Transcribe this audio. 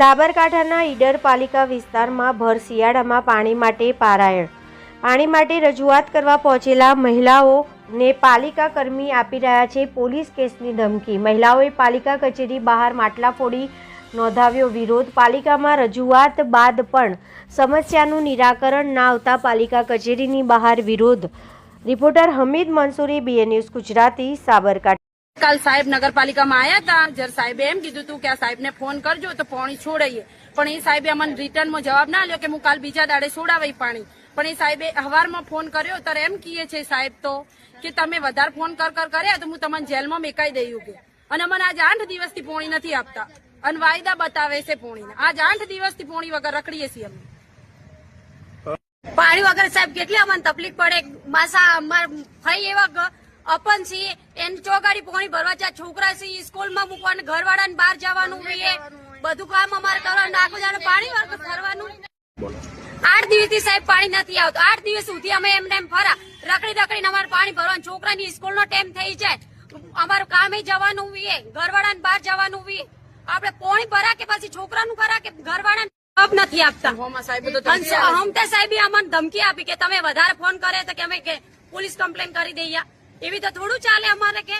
સાબરકાંઠાના ઈડર પાલિકા વિસ્તારમાં ભર શિયાળામાં પાણી માટે પારાયણ. પાણી માટે રજૂઆત કરવા પહોંચેલા મહિલાઓને પાલિકા કર્મી આપી રહ્યા છે પોલીસ કેસની ધમકી. મહિલાઓએ પાલિકા કચેરી બહાર માટલા ફોડી નોંધાવ્યો વિરોધ. પાલિકામાં રજૂઆત બાદ પણ સમસ્યાનું નિરાકરણ ના આવતા પાલિકા કચેરીની બહાર વિરોધ. Reporter Hamid Mansuri BA news Gujarati, Sabarkantha. કાલ સાહેબ નગરપાલિકામાં આવ્યા હતા જ્યારે સાહેબે એમ કીધું હતું કે આ સાહેબને ફોન કરજો તો પાણી છોડાઈએ. પણ એ સાહેબે અમને રિટર્નમાં જવાબ ના લ્યો કે હું કાલ બીજા દાડે છોડાવી પાણી. પણ એ સાહેબે હવારમાં ફોન કર્યો ત્યારે એમ કીએ છે સાહેબ તો કે તમે વધારે ફોન કર કર કર્યા તો હું તમને જેલમાં મેકાઈ દઈ કે અને મને આજ આઠ દિવસથી પોણી નથી આપતા. અને વાયદા બતાવે છે પોણીના. આજ આઠ દિવસથી પોણી વગર રખડીએ છીએ અમે. પાણી વગર સાહેબ કેટલી અમને તકલીફ પડે? માસા અમાર ભાઈ એવા અપન છીએ એને ચોગાડી પોણી ભરવા જાય છોકરા છે સ્કૂલમાં મૂકવાનું ઘરવાળાને બહાર જવાનું હોય. બધું કામ અમારે કરવાનું આખું જાણે પાણી વગર ફરવાનું. આઠ દિવસથી સાહેબ પાણી નથી આવતું. આઠ દિવસ સુધી અમે એમને એમ ફરા. રખડી રખડીને અમારે પાણી ભરવાનું. છોકરાની સ્કૂલનો ટાઈમ થઈ જાય. અમારું કામે જવાનું હોય ઘરવાળાને બહાર જવાનું હોય આપણે પોણી ભરા કે પછી છોકરાનું ભરા કે ઘરવાળાને જવાબ નથી આપતા. હમતે સાહેબે અમને ધમકી આપી કે તમે વધારે ફોન કરે તો કે અમે પોલીસ કમ્પ્લેન કરી દઈએ. એવી તો થોડું ચાલે અમારે કે